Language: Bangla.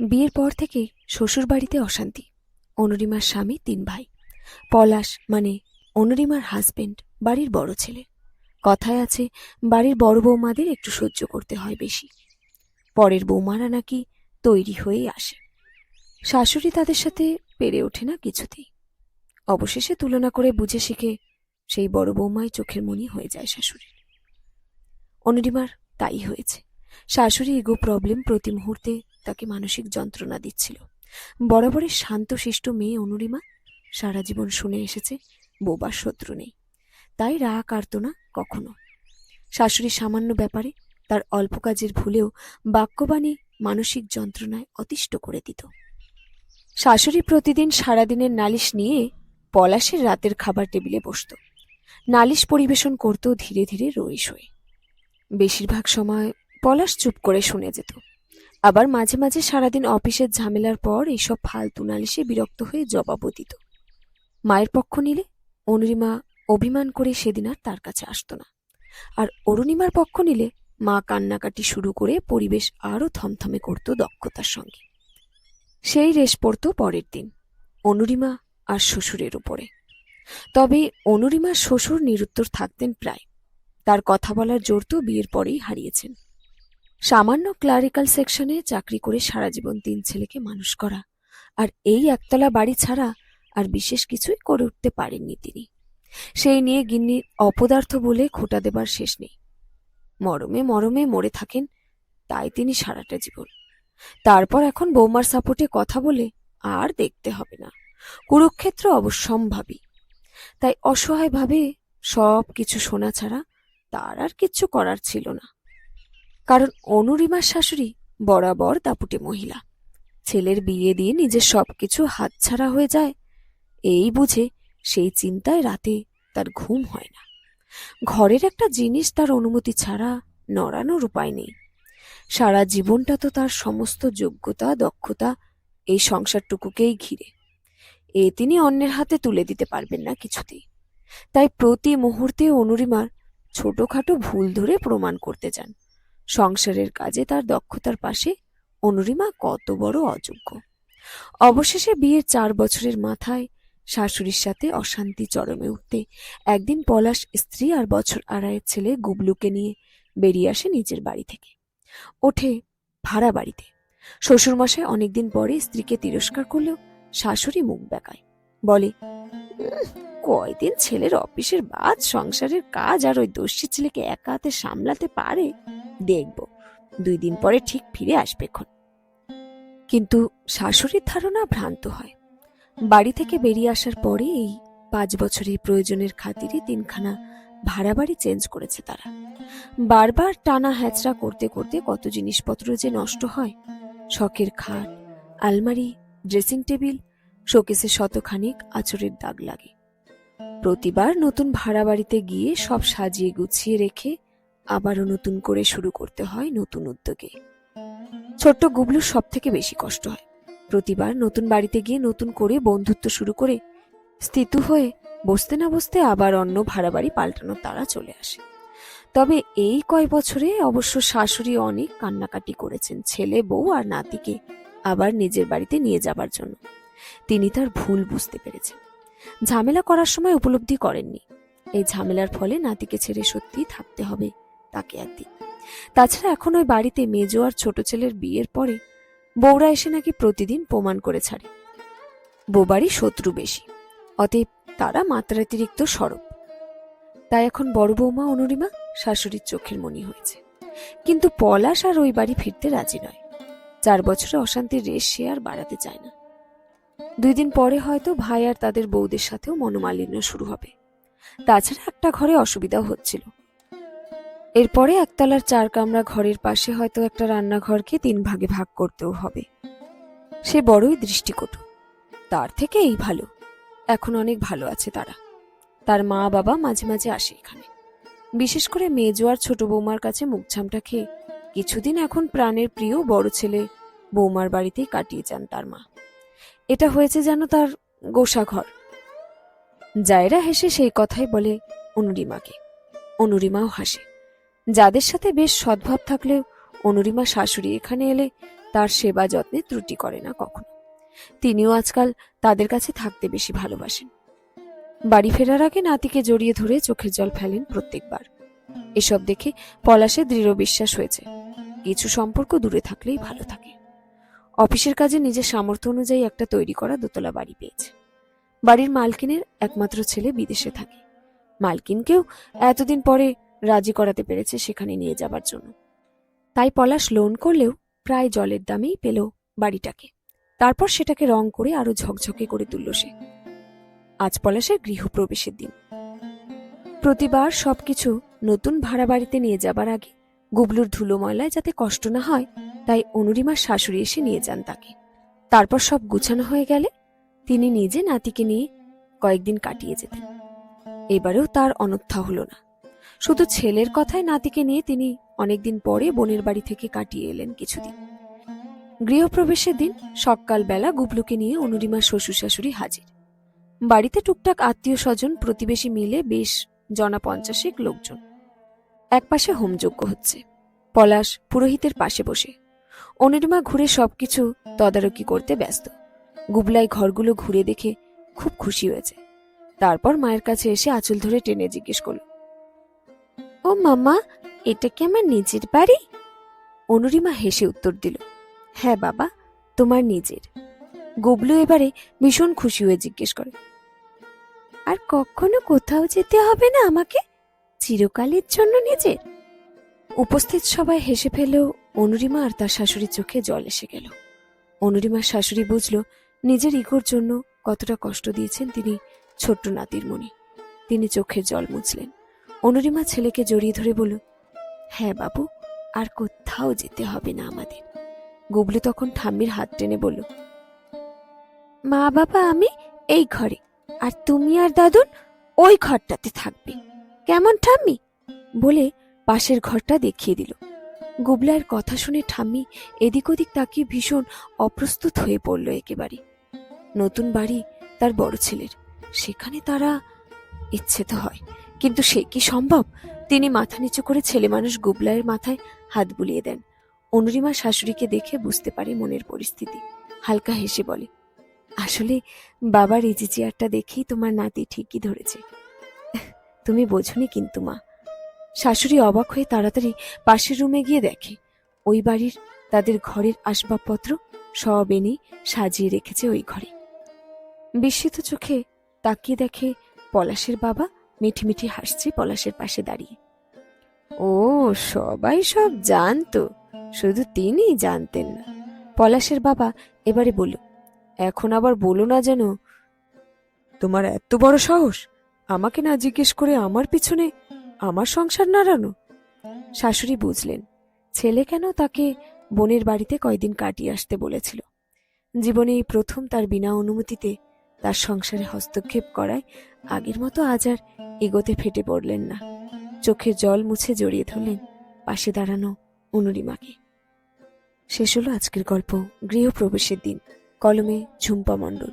বিয়ের পর থেকে শ্বশুর বাড়িতে অশান্তি। অনুরিমার স্বামী তিন ভাই। পলাশ মানে অনুরিমার হাজবেন্ড বাড়ির বড় ছেলে। কথায় আছে, বাড়ির বড় বৌমাদের একটু সহ্য করতে হয় বেশি। পরের বৌমারা নাকি তৈরি হয়েই আসে। শাশুড়ি তাদের সাথে পেরে ওঠে না কিছুতেই। অবশেষে তুলনা করে বুঝে শিখে সেই বড় বৌমাই চোখের মনি হয়ে যায় শাশুড়ির। অনুরিমার তাই হয়েছে। শাশুড়ি ইগো প্রবলেম প্রতি মুহূর্তে তাকে মানসিক যন্ত্রণা দিচ্ছিল। বরাবরের শান্তশিষ্ট মেয়ে অনুরিমা সারা জীবন শুনে এসেছে, বোবার শত্রু নেই। তাই রাগ না কখনো। শাশুড়ির সামান্য ব্যাপারে তার অল্প কাজের ভুলেও বাক্যবাণী মানসিক যন্ত্রণায় অতিষ্ঠ করে দিত। শাশুড়ি প্রতিদিন সারাদিনের নালিশ নিয়ে পলাশের রাতের খাবার টেবিলে বসত। নালিশ পরিবেশন করত ধীরে ধীরে রয়ে শোয়ে বেশিরভাগ সময় পলাশ চুপ করে শুনে যেত। আবার মাঝে মাঝে সারাদিন অফিসের ঝামেলার পর এইসব ফালতু নালিশে বিরক্ত হয়ে জবাবও দিত। মায়ের পক্ষ নিলে অনুরিমা অভিমান করে সেদিন আর তার কাছে আসতো না। আর অরুণিমার পক্ষ নিলে মা কান্নাকাটি শুরু করে পরিবেশ আরও থমথমে করত দক্ষতার সঙ্গে। সেই রেশ পড়ত পরের দিন, অনুরিমা আর শ্বশুরের উপরে। তবে অনুরিমার শ্বশুর নিরুত্তর থাকতেন প্রায়। তার কথা বলার জোর তো বিয়ের পরেই হারিয়েছেন। সামান্য ক্লারিক্যাল সেকশনে চাকরি করে সারা জীবন তিন ছেলেকে মানুষ করা। আর এই একতলা বাড়ি ছাড়া আর বিশেষ কিছুই করে উঠতে পারেননি তিনি। সেই নিয়ে গিন্নির অপদার্থ বলে খোটা দেবার শেষ নেই। মরমে মরমে মরে থাকেন, তাই তিনি সারাটা জীবন। তারপর এখন বৌমার সাপোর্টে কথা বলে আর দেখতে হবে না। কুরুক্ষেত্র অবশ্যম্ভাবী। তাই অসহায়ভাবে সব কিছু শোনা ছাড়া তার আর কিচ্ছু করার ছিল না। কারণ অনুরিমার শাশুড়ি বরাবর দাপুটে মহিলা। ছেলের বিয়ে দিয়ে নিজের সব সবকিছু হাতছাড়া হয়ে যায়, এই বুঝে সেই চিন্তায় রাতে তার ঘুম হয় না। ঘরের একটা জিনিস তার অনুমতি ছাড়া নড়ানোর উপায় নেই। সারা জীবনটা তো তার সমস্ত যোগ্যতা, দক্ষতা এই সংসারটুকুকেই ঘিরে। এ তিনি অন্যের হাতে তুলে দিতে পারবেন না কিছুতেই। তাই প্রতি মুহূর্তে অনুরিমার ছোটখাটো ভুল ধরে প্রমাণ করতে যান সংসারের কাজে তার দক্ষতার পাশে অনুরিমা কত বড় অযোগ্য। অবশেষে বিয়ের চার বছরের মাথায় শাশুড়ির সাথে অশান্তি চরমে উঠতে একদিন পলাশ স্ত্রী আর বছর আড়াইয়ের ছেলে গুবলুকে নিয়ে বেরিয়ে আসে নিজের বাড়ি থেকে। ওঠে ভাড়া বাড়িতে। শ্বশুরমশাই অনেকদিন পরে স্ত্রীকে তিরস্কার করলেও শাশুড়ি মুখ বেকায়। বলে "উম, কয়দিন ছেলের অফিসের বাদ সংসারের কাজ আর ওই দস্যি ছেলেকে একা হাতে সামলাতে পারে? দেখব দুই দিন পরে ঠিক ফিরে আসবে এখন। কিন্তু শাশুড়ির ধারণা ভ্রান্ত হয়। বাড়ি থেকে বেরিয়ে আসার পরে এই পাঁচ বছরের প্রয়োজনের খাতিরে তিনখানা ভাড়া বাড়ি চেঞ্জ করেছে তারা। বারবার টানা হ্যাচড়া করতে করতে কত জিনিসপত্র যে নষ্ট হয়। শখের খাট আলমারি ড্রেসিং টেবিল শোকেসে শতখানিক আচরের দাগ লাগে। প্রতিবার নতুন ভাড়া বাড়িতে গিয়ে সব সাজিয়ে গুছিয়ে রেখে আবারও নতুন করে শুরু করতে হয় নতুন উদ্যোগে। ছোট্ট গুবলুর সব থেকে বেশি কষ্ট হয়। প্রতিবার নতুন বাড়িতে গিয়ে নতুন করে বন্ধুত্ব শুরু করে স্থিতু হয়ে বসতে না বসতে আবার অন্য ভাড়া বাড়ি পাল্টানোর তারা চলে আসে। তবে এই কয় বছরে অবশ্য শাশুড়ি অনেক কান্নাকাটি করেছেন ছেলে, বউ আর নাতিকে আবার নিজের বাড়িতে নিয়ে যাবার জন্য। তিনি তার ভুল বুঝতে পেরেছেন। ঝামেলা করার সময় উপলব্ধি করেননি। এই ঝামেলার ফলে নাতিকে ছেড়ে সত্যিই থাকতে হবে তাকে একদিন। তাছাড়া এখন ওই বাড়িতে মেজো আর ছোট ছেলের বিয়ের পরে বউরা এসে নাকি প্রতিদিন প্রমাণ করে ছাড়ে। বৌবাড়ি শত্রু বেশি, অতএব তারা মাত্রাতিরিক্ত সরব। তাই এখন বড় বৌমা অনুরিমা শাশুড়ির চোখের মনি হয়েছে। কিন্তু পলাশ আর ওই বাড়ি ফিরতে রাজি নয়। চার বছরে অশান্তির রেশ সে আর বাড়াতে চায় না। দুই দিন পরে হয়তো ভাই আর তাদের বউদের সাথেও মনোমালিন্য শুরু হবে। তাছাড়া একটা ঘরে অসুবিধাও হচ্ছিল। এরপরে একতলার চার কামরা ঘরের পাশে হয়তো একটা রান্নাঘরকে তিন ভাগে ভাগ করতেও হবে। সে বড়ই দৃষ্টিকটু। তার থেকে এই ভালো। এখন অনেক ভালো আছে তারা। তার মা বাবা মাঝে মাঝে আসে এখানে। বিশেষ করে মেজো আর ছোট বৌমার কাছে মুখছামটা খেয়ে কিছুদিন এখন প্রাণের প্রিয় বড় ছেলে বৌমার বাড়িতেই কাটিয়ে যান তার মা। এটা হয়েছে যেন তার গোসা ঘর জায়রা হেসে সেই কথাই বলে অনুরিমাকে। অনুরিমাও হাসে। যাদের সাথে বেশ সদ্ভাব থাকলেও অনুরিমা শাশুড়ি এখানে এলে তার সেবা যত্নে ত্রুটি করে না কখনো। তিনিও আজকাল তাদের কাছে থাকতে বেশি ভালোবাসেন। বাড়ি ফেরার আগে নাতিকে জড়িয়ে ধরে চোখের জল ফেলেন প্রত্যেকবার। এসব দেখে পলাশে দৃঢ় বিশ্বাস হয়েছে। কিছু সম্পর্ক দূরে থাকলেই ভালো থাকে। অফিসের কাজে নিজের সামর্থ্য অনুযায়ী একটা তৈরি করা দোতলা বাড়ি পেয়েছে। বাড়ির মালকিনের একমাত্র ছেলে বিদেশে থাকে। মালকিনকেও এতদিন পরে রাজি করাতে পেরেছে সেখানে নিয়ে যাবার জন্য। তাই পলাশ লোন করলেও প্রায় জলের দামেই পেল বাড়িটাকে। তারপর সেটাকে রং করে আরও ঝকঝকে করে তুলল সে। আজ পলাশের গৃহপ্রবেশের দিন। প্রতিবার সবকিছু নতুন ভাড়া বাড়িতে নিয়ে যাবার আগে গুবলুর ধুলো ময়লায় যাতে কষ্ট না হয়, তাই অনুরিমার শাশুড়ি এসে নিয়ে যান তাকে। তারপর সব গুছানো হয়ে গেলে তিনি নিজে নাতিকে নিয়ে কয়েকদিন কাটিয়ে যেতেন। এবারেও তার অনথ্যা হলো না। শুধু ছেলের কথায় নাতিকে নিয়ে তিনি অনেকদিন পরে বোনের বাড়ি থেকে কাটিয়ে এলেন কিছুদিন। গৃহপ্রবেশের দিন সকালবেলা গুবলুকে নিয়ে অনুরিমার শ্বশুর শাশুড়ি হাজির। বাড়িতে টুকটাক আত্মীয় স্বজন প্রতিবেশী মিলে বেশ জনা পঞ্চাশেক লোকজন। একপাশে হোমযজ্ঞ হচ্ছে। পলাশ পুরোহিতের পাশে বসে। অনুরিমা ঘুরে সবকিছু তদারকি করতে ব্যস্ত। গুবলাই ঘরগুলো ঘুরে দেখে খুব খুশি হয়েছে। তারপর মায়ের কাছে এসে আঁচল ধরে টেনে জিজ্ঞেস করল, ও মামা এটা কি আমার নিজের বাড়ি? অনুরিমা হেসে উত্তর দিল হ্যাঁ বাবা, তোমার নিজের। গুবলু এবারে ভীষণ খুশি হয়ে জিজ্ঞেস করে, আর কখনো কোথাও যেতে হবে না আমাকে? চিরকালের জন্য নিজের। উপস্থিত সবাই হেসে ফেলেও অনুরিমা আর তার শাশুড়ির চোখে জল এসে গেল। অনুরিমার শাশুড়ি বুঝল নিজের ইগোর জন্য কতটা কষ্ট দিয়েছেন তিনি ছোট্ট নাতির মনে তিনি চোখের জল মুছলেন। অনুরিমা ছেলেকে জড়িয়ে ধরে বলল হ্যাঁ বাবু, আর কোথাও যেতে হবে না আমাদের। গুবলু তখন ঠাম্মির হাত টেনে বলল, মা বাবা, আমি এই ঘরে, আর তুমি আর দাদুন ওই ঘরটাতে থাকবে। কেমন ঠাম্মি? বলে পাশের ঘরটা দেখিয়ে দিল। গুবলার কথা শুনে ঠাম্মি এদিক ওদিক তাকিয়ে ভীষণ অপ্রস্তুত হয়ে পড়ল একেবারে। নতুন বাড়ি তার বড় ছেলের। সেখানে তারা ইচ্ছে তো হয়, কিন্তু সে কি সম্ভব? তিনি মাথা নিচু করে ছেলে মানুষ গুবলায়ের মাথায় হাত বুলিয়ে দেন। অনুরিমা শাশুড়িকে দেখে বুঝতে পারে মনের পরিস্থিতি। হালকা হেসে বলে, আসলে বাবার ইজি চেয়ারটা দেখেই তোমার নাতি ঠিকই ধরেছে। তুমি বোঝনি কিন্তু, মা। শাশুড়ি অবাক হয়ে তাড়াতাড়ি পাশের রুমে গিয়ে দেখে, ওই বাড়ির তাদের ঘরের আসবাবপত্র সব এনে সাজিয়ে রেখেছে ওই ঘরে। বিস্মিত চোখে তাকিয়ে দেখে পলাশের বাবা মিঠি মিঠি হাসছে পলাশের পাশে দাঁড়িয়ে। ও, সবাই সব জানতো, শুধু তিনিই জানতেন না। পলাশের বাবা এবারে বলল, এখন আবার বলো না যেন, তোমার এত বড় সাহস? আমাকে না জিজ্ঞেস করে আমার পিছনে আমার সংসার নাড়ানো? শাশুড়ি বুঝলেন, ছেলে কেন তাকে বোনের বাড়িতে কয়দিন কাটিয়ে আসতে বলেছিল? জীবনে এই প্রথম তার বিনা অনুমতিতে তার সংসারে হস্তক্ষেপ করায় আগের মতো আজ আর এগোতে ফেটে পড়লেন না। চোখের জল মুছে জড়িয়ে ধরলেন পাশে দাঁড়ানো অনুরিমাকে। শেষ হলো আজকের গল্প, গৃহপ্রবেশের দিন, কলমে ঝুম্পা মণ্ডল।